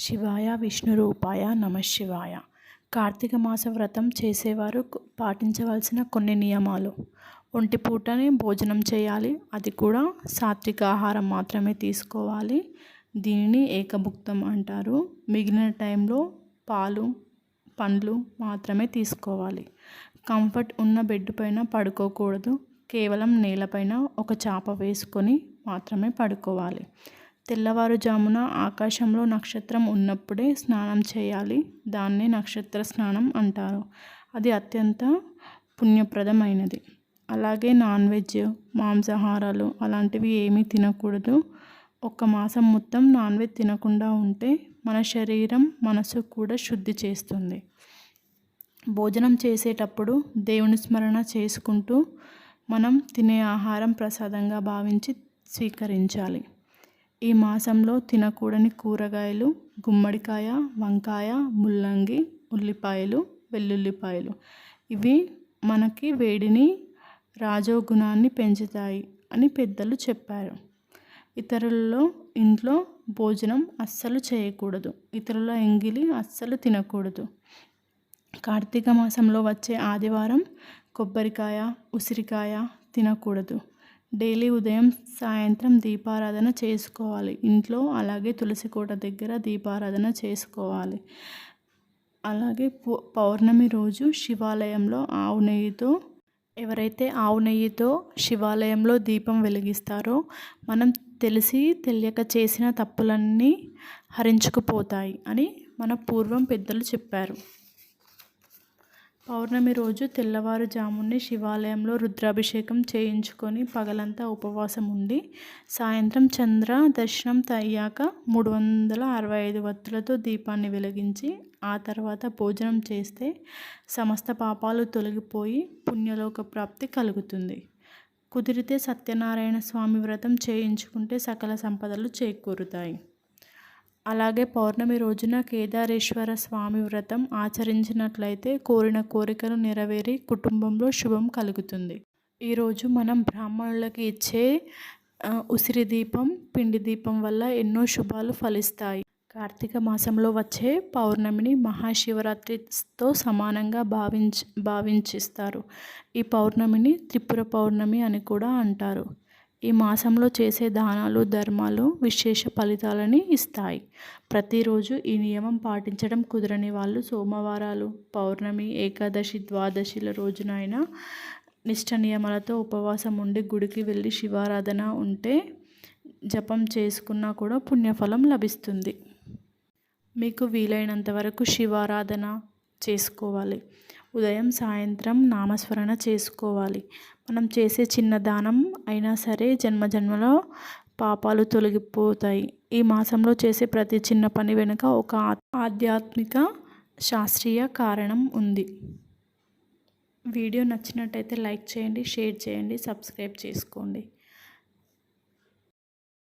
శివాయ విష్ణు రూపాయ నమ శివాయ. కార్తీక మాస వ్రతం చేసేవారు పాటించవలసిన కొన్ని నియమాలు. ఒంటి పూటనే భోజనం చేయాలి. అది కూడా సాత్విక ఆహారం మాత్రమే తీసుకోవాలి. దీనిని ఏకభుక్తం అంటారు. మిగిలిన టైంలో పాలు పండ్లు మాత్రమే తీసుకోవాలి. కంఫర్ట్ ఉన్న బెడ్ పైన పడుకోకూడదు. కేవలం నేలపైన ఒక చాప వేసుకొని మాత్రమే పడుకోవాలి. తెల్లవారుజామున ఆకాశంలో నక్షత్రం ఉన్నప్పుడే స్నానం చేయాలి. దాన్నే నక్షత్ర స్నానం అంటారు. అది అత్యంత పుణ్యప్రదమైనది. అలాగే నాన్ వెజ్ మాంసాహారాలు అలాంటివి ఏమీ తినకూడదు. ఒక మాసం మొత్తం నాన్ వెజ్ తినకుండా ఉంటే మన శరీరం మనసు కూడా శుద్ధి చేస్తుంది. భోజనం చేసేటప్పుడు దేవుని స్మరణ చేసుకుంటూ మనం తినే ఆహారం ప్రసాదంగా భావించి స్వీకరించాలి. ఈ మాసంలో తినకూడని కూరగాయలు గుమ్మడికాయ వంకాయ ముల్లంగి ఉల్లిపాయలు వెల్లుల్లిపాయలు. ఇవి మనకి వేడిని రాజోగుణాన్ని పెంచుతాయి అని పెద్దలు చెప్పారు. ఇతరులలో ఇంట్లో భోజనం అస్సలు చేయకూడదు. ఇతరుల ఎంగిలి అస్సలు తినకూడదు. కార్తీక మాసంలో వచ్చే ఆదివారం కొబ్బరికాయ ఉసిరికాయ తినకూడదు. డైలీ ఉదయం సాయంత్రం దీపారాధన చేసుకోవాలి. ఇంట్లో అలాగే తులసి కోట దగ్గర దీపారాధన చేసుకోవాలి. అలాగే పౌర్ణమి రోజు శివాలయంలో ఆవు నెయ్యితో ఎవరైతే ఆవు నెయ్యితో శివాలయంలో దీపం వెలిగిస్తారో మనం తెలిసి తెలియక చేసిన తప్పులన్నీ హరించుకుపోతాయి అని మన పూర్వం పెద్దలు చెప్పారు. పౌర్ణమి రోజు తెల్లవారుజామునే శివాలయంలో రుద్రాభిషేకం చేయించుకొని పగలంతా ఉపవాసం ఉండి సాయంత్రం చంద్ర దర్శనం అయ్యాక మూడు వందల అరవై ఐదు వత్తులతో దీపాన్ని వెలిగించి ఆ తర్వాత భోజనం చేస్తే సమస్త పాపాలు తొలగిపోయి పుణ్యలోక ప్రాప్తి కలుగుతుంది. కుదిరితే సత్యనారాయణ స్వామి వ్రతం చేయించుకుంటే సకల సంపదలు చేకూరుతాయి. అలాగే పౌర్ణమి రోజున కేదారేశ్వర స్వామి వ్రతం ఆచరించినట్లయితే కోరిన కోరికలు నెరవేరి కుటుంబంలో శుభం కలుగుతుంది. ఈరోజు మనం బ్రాహ్మణులకి ఇచ్చే ఉసిరి దీపం పిండి దీపం వల్ల ఎన్నో శుభాలు ఫలిస్తాయి. కార్తీక మాసంలో వచ్చే పౌర్ణమిని మహాశివరాత్రితో సమానంగా భావించి భావించిస్తారు. ఈ పౌర్ణమిని త్రిపుర పౌర్ణమి అని కూడా అంటారు. ఈ మాసంలో చేసే దానాలు ధర్మాలు విశేష ఫలితాలని ఇస్తాయి. ప్రతిరోజు ఈ నియమం పాటించడం కుదరని వాళ్ళు సోమవారాలు పౌర్ణమి ఏకాదశి ద్వాదశిల రోజునైనా నిష్ట నియమాలతో ఉపవాసం ఉండి గుడికి వెళ్ళి శివారాధన ఉంటే జపం చేసుకున్నా కూడా పుణ్యఫలం లభిస్తుంది. మీకు వీలైనంత వరకు శివారాధన చేసుకోవాలి. ఉదయం సాయంత్రం నామస్మరణ చేసుకోవాలి. మనం చేసే చిన్న దానం అయినా సరే జన్మ జన్మలో పాపాలు తొలగిపోతాయి. ఈ మాసంలో చేసే ప్రతి చిన్న పని వెనుక ఒక ఆధ్యాత్మిక శాస్త్రీయ కారణం ఉంది. వీడియో నచ్చినట్టయితే లైక్ చేయండి షేర్ చేయండి సబ్స్క్రైబ్ చేసుకోండి.